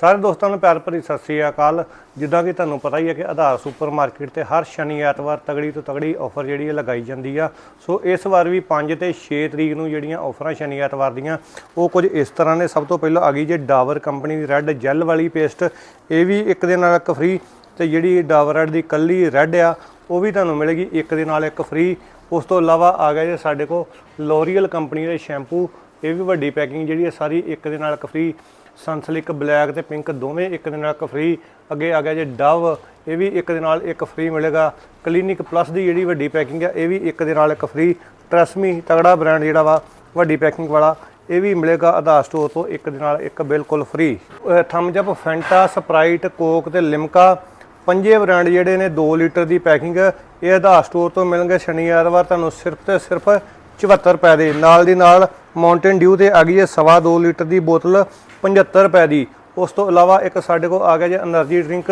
ਸਾਰੇ ਦੋਸਤਾਂ ਨੂੰ ਪਿਆਰ ਭਰੀ ਸਤਿ ਸ੍ਰੀ ਅਕਾਲ। ਜਿੱਦਾਂ ਕਿ ਤੁਹਾਨੂੰ ਪਤਾ ਹੀ ਹੈ ਕਿ ਆਧਾਰ ਸੁਪਰ ਮਾਰਕੀਟ ਤੇ ਹਰ ਸ਼ਨੀ ਐਤਵਾਰ ਤਗੜੀ ਤੋਂ ਤਗੜੀ ਆਫਰ ਜਿਹੜੀ ਹੈ ਲਗਾਈ ਜਾਂਦੀ ਆ। ਸੋ ਇਸ ਵਾਰ ਵੀ 5 ਤੇ 6 ਤਰੀਕ ਨੂੰ ਜਿਹੜੀਆਂ ਆਫਰਾਂ ਸ਼ਨੀ ਐਤਵਾਰ ਦੀਆਂ, ਉਹ ਕੁਝ ਇਸ ਤਰ੍ਹਾਂ ਨੇ। ਸਭ ਤੋਂ ਪਹਿਲਾਂ ਆ ਗਈ ਜੇ ਡਾਵਰ ਕੰਪਨੀ ਦੀ ਰੈੱਡ ਜੈਲ ਵਾਲੀ ਪੇਸਟ। ਇਹ ਵੀ ਇੱਕ ਦੇ ਨਾਲ ਇੱਕ ਫ੍ਰੀ ਤੇ ਜਿਹੜੀ ਡਾਵਰ ਰੈੱਡ ਦੀ ਕੱਲੀ ਰੈੱਡ ਆ, ਉਹ ਵੀ ਤੁਹਾਨੂੰ ਮਿਲੇਗੀ ਇੱਕ ਦੇ ਨਾਲ ਇੱਕ ਫ੍ਰੀ। ਉਸ ਤੋਂ ਇਲਾਵਾ ਆ ਗਿਆ ਜੇ ਸਾਡੇ ਕੋਲ ਲੋਰੀਅਲ ਕੰਪਨੀ ਦੇ ਸ਼ੈਂਪੂ। ਇਹ ਵੀ ਵੱਡੀ ਪੈਕਿੰਗ ਜਿਹੜੀ ਹੈ ਸਾਰੀ ਇੱਕ ਦੇ ਨਾਲ ਇੱਕ ਫ੍ਰੀ ਸਨਸਲਿਕ ਬਲੈਕ ਤੇ ਪਿੰਕ ਦੋਵੇਂ ਇੱਕ ਦੇ ਨਾਲ ਇੱਕ ਫ੍ਰੀ ਅੱਗੇ ਆ ਗਿਆ ਜੇ ਡਵ ਇਹ ਵੀ ਇੱਕ ਦੇ ਨਾਲ ਇੱਕ ਫ੍ਰੀ ਮਿਲੇਗਾ। ਕਲੀਨਿਕ ਪਲੱਸ ਦੀ ਜਿਹੜੀ ਵੱਡੀ ਪੈਕਿੰਗ ਹੈ, ਇਹ ਵੀ ਇੱਕ ਦੇ ਨਾਲ ਇੱਕ ਫ੍ਰੀ ਟਰਸਮੀ ਤਗੜਾ ਬ੍ਰਾਂਡ ਜਿਹੜਾ ਵਾ, ਵੱਡੀ ਪੈਕਿੰਗ ਵਾਲਾ, ਇਹ ਵੀ ਮਿਲੇਗਾ ਆਧਾਰ ਸਟੋਰ ਤੋਂ ਇੱਕ ਦੇ ਨਾਲ ਇੱਕ ਬਿਲਕੁਲ free Thums Up Fanta Sprite Coke ਤੇ ਲਿਮਕਾ ਪੰਜੇ ਬ੍ਰਾਂਡ ਜਿਹੜੇ ਨੇ 2 ਲੀਟਰ ਦੀ ਪੈਕਿੰਗ ਇਹ ਆਧਾਰ ਸਟੋਰ ਤੋਂ ਮਿਲਣਗੇ। ਸ਼ਨੀ ਐਤਵਾਰ ਤੁਹਾਨੂੰ ਸਿਰਫ ਤੇ ਸਿਰਫ 74 ਰੁਪਏ ਦੇ। ਨਾਲ ਦੀ ਨਾਲ ਮਾਊਂਟੇਨ ਡਿਊ ਤੇ ਆ ਗਈ ਹੈ ਸਵਾ 2 ਲੀਟਰ ਦੀ ਬੋਤਲ 75 ਰੁਪਏ ਦੀ। ਉਸ ਤੋਂ ਇਲਾਵਾ ਇੱਕ ਸਾਡੇ ਕੋਲ ਆ ਗਿਆ ਜੇ એનર્ਜੀ ਡਰਿੰਕ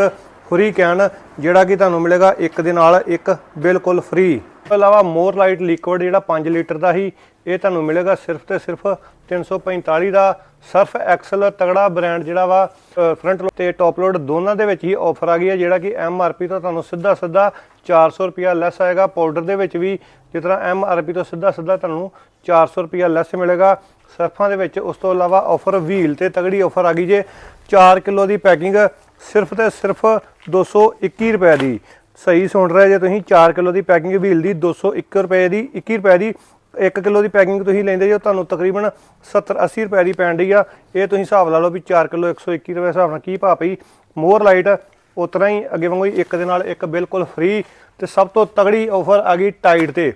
ਫਰੀ ਕੈਨ ਜਿਹੜਾ ਕਿ ਤੁਹਾਨੂੰ ਮਿਲੇਗਾ ਇੱਕ ਦੇ ਨਾਲ ਇੱਕ ਬਿਲਕੁਲ ਫ੍ਰੀ ਤੋਂ ਇਲਾਵਾ ਮੋਰ ਲਾਈਟ ਲਿਕੁਇਡ ਜਿਹੜਾ 5 ਲੀਟਰ ਦਾ ਹੀ ਇਹ ਤੁਹਾਨੂੰ ਮਿਲੇਗਾ ਸਿਰਫ ਤੇ ਸਿਰਫ 345 ਦਾ ਸਰਫ ਐਕਸਲ ਤਗੜਾ ਬ੍ਰਾਂਡ ਜਿਹੜਾ ਵਾ ਫਰੰਟ ਤੇ ਟੌਪ ਲੋਡ ਦੋਨਾਂ ਦੇ ਵਿੱਚ ਹੀ ਆਫਰ ਆ ਗਈ ਹੈ, ਜਿਹੜਾ ਕਿ ਐਮ ਆਰ ਪੀ ਤੋਂ ਤੁਹਾਨੂੰ ਸਿੱਧਾ ਸਿੱਧਾ 400 ਰੁਪਿਆ ਲੈਸ ਆਏਗਾ। ਪਾਊਡਰ ਦੇ ਵਿੱਚ ਵੀ ਜਿਸ ਤਰ੍ਹਾਂ ਐਮ ਆਰ ਪੀ ਤੋਂ ਸਿੱਧਾ ਸਿੱਧਾ ਤੁਹਾਨੂੰ 400 ਰੁਪਿਆ ਲੈਸ ਮਿਲੇਗਾ। ਸਰਫਾਂ ਦੇ ਵਿੱਚ ਉਸ ਤੋਂ ਇਲਾਵਾ ਆਫਰ ਵੀਲ ਤੇ ਤਗੜੀ ਆਫਰ ਆ ਗਈ ਜੇ। 4 ਕਿਲੋ ਦੀ ਪੈਕਿੰਗ ਸਿਰਫ ਤੇ ਸਿਰਫ 221 ਰੁਪਏ ਦੀ। ਸਹੀ ਸੁਣ ਰਹੇ ਜੇ ਤੁਸੀਂ 4 ਕਿਲੋ ਦੀ ਪੈਕਿੰਗ ਵੀਲ ਦੀ 201 ਰੁਪਏ ਦੀ 21 ਰੁਪਏ ਦੀ 1 ਕਿਲੋ ਦੀ ਪੈਕਿੰਗ ਤੁਸੀਂ ਲੈਂਦੇ ਜੋ, ਤੁਹਾਨੂੰ ਤਕਰੀਬਨ 70 80 ਰੁਪਏ ਦੀ ਪੈਣ ਡਈ ਆ। ਇਹ ਤੁਸੀਂ ਹਿਸਾਬ ਲਾ ਲਓ ਵੀ 4 ਕਿਲੋ 121 ਰੁਪਏ ਹਿਸਾਬ ਨਾਲ ਕੀ ਭਾ ਪਈ। ਮੋਰ ਲਾਈਟ, ਉਤਨਾ ਹੀ ਅੱਗੇ ਵਾਂਗੂ ਹੀ ਇੱਕ ਦੇ ਨਾਲ ਇੱਕ ਬਿਲਕੁਲ ਫ੍ਰੀ ਤੇ ਸਭ ਤੋਂ ਤਗੜੀ ਆਫਰ ਆ ਗਈ ਟਾਈਡ ਤੇ।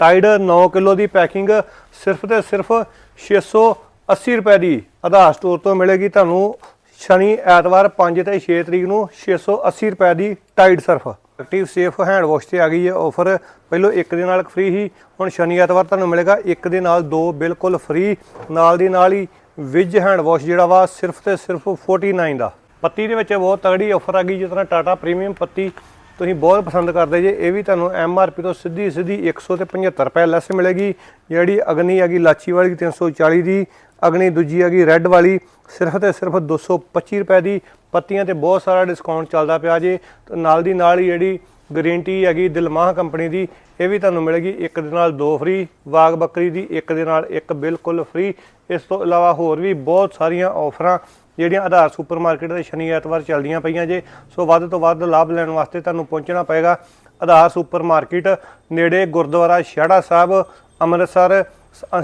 ਟਾਈਡ 9 ਕਿਲੋ ਦੀ ਪੈਕਿੰਗ ਸਿਰਫ ਤੇ ਸਿਰਫ 680 ਰੁਪਏ ਦੀ ਆਧਾਰ ਸਟੋਰ ਤੋਂ ਮਿਲੇਗੀ ਤੁਹਾਨੂੰ ਸ਼ਨੀ ਐਤਵਾਰ 5 ਤੇ 6 ਤਰੀਕ ਨੂੰ 680 ਰੁਪਏ ਦੀ Tide surf. Active safe hand wash ਤੇ ਆ ਗਈ ਹੈ ਆਫਰ ਪਹਿਲਾਂ ਇੱਕ ਦੇ ਨਾਲ ਫ੍ਰੀ ਹੀ ਹੁਣ ਸ਼ਨੀ ਐਤਵਾਰ ਤੁਹਾਨੂੰ ਮਿਲੇਗਾ ਇੱਕ ਦੇ ਨਾਲ ਦੋ ਬਿਲਕੁਲ ਫ੍ਰੀ ਨਾਲ ਦੀ ਨਾਲ ਹੀ ਵਿਜ ਹੈਂਡ ਵਾਸ਼ ਜਿਹੜਾ ਵਾ ਸਿਰਫ ਤੇ ਸਿਰਫ 49 ਦਾ। ਪੱਤੀ ਦੇ ਵਿੱਚ ਬਹੁਤ ਤਗੜੀ ਆਫਰ ਆ ਗਈ, ਜਿਸ ਤਰ੍ਹਾਂ ਟਾਟਾ ਪ੍ਰੀਮੀਅਮ ਪੱਤੀ। ਤੁਸੀਂ ਬਹੁਤ ਪਸੰਦ ਕਰਦੇ ਜੇ, ਇਹ ਵੀ ਤੁਹਾਨੂੰ ਐਮ ਆਰ ਪੀ ਤੋਂ ਸਿੱਧੀ ਸਿੱਧੀ 175 ਰੁਪਏ ਲੈਸ ਮਿਲੇਗੀ। ਜਿਹੜੀ ਅਗਨੀ ਹੈਗੀ ਲਾਚੀ ਵਾਲੀ 340 ਦੀ, ਅਗਨੀ ਦੂਜੀ ਹੈਗੀ ਰੈੱਡ ਵਾਲੀ, ਸਿਰਫ ਤੇ ਸਿਰਫ 225 ਰੁਪਏ ਦੀ। ਪੱਤੀਆਂ ਤੇ ਬਹੁਤ ਸਾਰਾ ਡਿਸਕਾਊਂਟ ਚੱਲਦਾ ਪਿਆ ਜੇ। ਤੇ ਨਾਲ ਦੀ ਨਾਲ ਹੀ ਜਿਹੜੀ ਗ੍ਰੀਨ ਹੈਗੀ ਦਿਲਮਾਹ ਕੰਪਨੀ ਦੀ, ਇਹ ਵੀ ਤੁਹਾਨੂੰ ਮਿਲੇਗੀ ਇੱਕ ਦੇ ਨਾਲ ਦੋ ਫ੍ਰੀ ਵਾਗ ਬੱਕਰੀ ਦੀ ਇੱਕ ਦੇ ਨਾਲ ਇੱਕ ਬਿਲਕੁਲ ਫ੍ਰੀ ਇਸ ਤੋਂ ਇਲਾਵਾ ਹੋਰ ਵੀ ਬਹੁਤ ਸਾਰੀਆਂ ਆਫਰਾਂ ਜਿਹੜੀਆਂ ਆਧਾਰ ਸੁਪਰਮਾਰਕਟ ਦੇ ਸ਼ਨੀ ਐਤਵਾਰ ਚੱਲਦੀਆਂ ਪਈਆਂ ਜੇ, ਸੋ ਵੱਧ ਤੋਂ ਵੱਧ ਲਾਭ ਲੈਣ ਵਾਸਤੇ ਤੁਹਾਨੂੰ ਪਹੁੰਚਣਾ ਪਏਗਾ ਆਧਾਰ ਸੁਪਰਮਾਰਕਟ ਨੇੜੇ ਗੁਰਦੁਆਰਾ ਸ਼ਹਿੜਾ ਸਾਹਿਬ, ਅੰਮ੍ਰਿਤਸਰ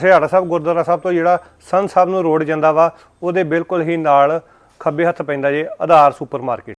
ਸ਼ਹਿੜਾ ਸਾਹਿਬ, ਗੁਰਦੁਆਰਾ ਸਾਹਿਬ ਤੋਂ ਜਿਹੜਾ ਸੰਤ ਸਾਹਿਬ ਨੂੰ ਰੋਡ ਜਾਂਦਾ ਵਾ, ਉਹਦੇ ਬਿਲਕੁਲ ਹੀ ਨਾਲ ਖੱਬੇ ਹੱਥ ਪੈਂਦਾ ਜੇ ਆਧਾਰ ਸੁਪਰਮਾਰਕਟ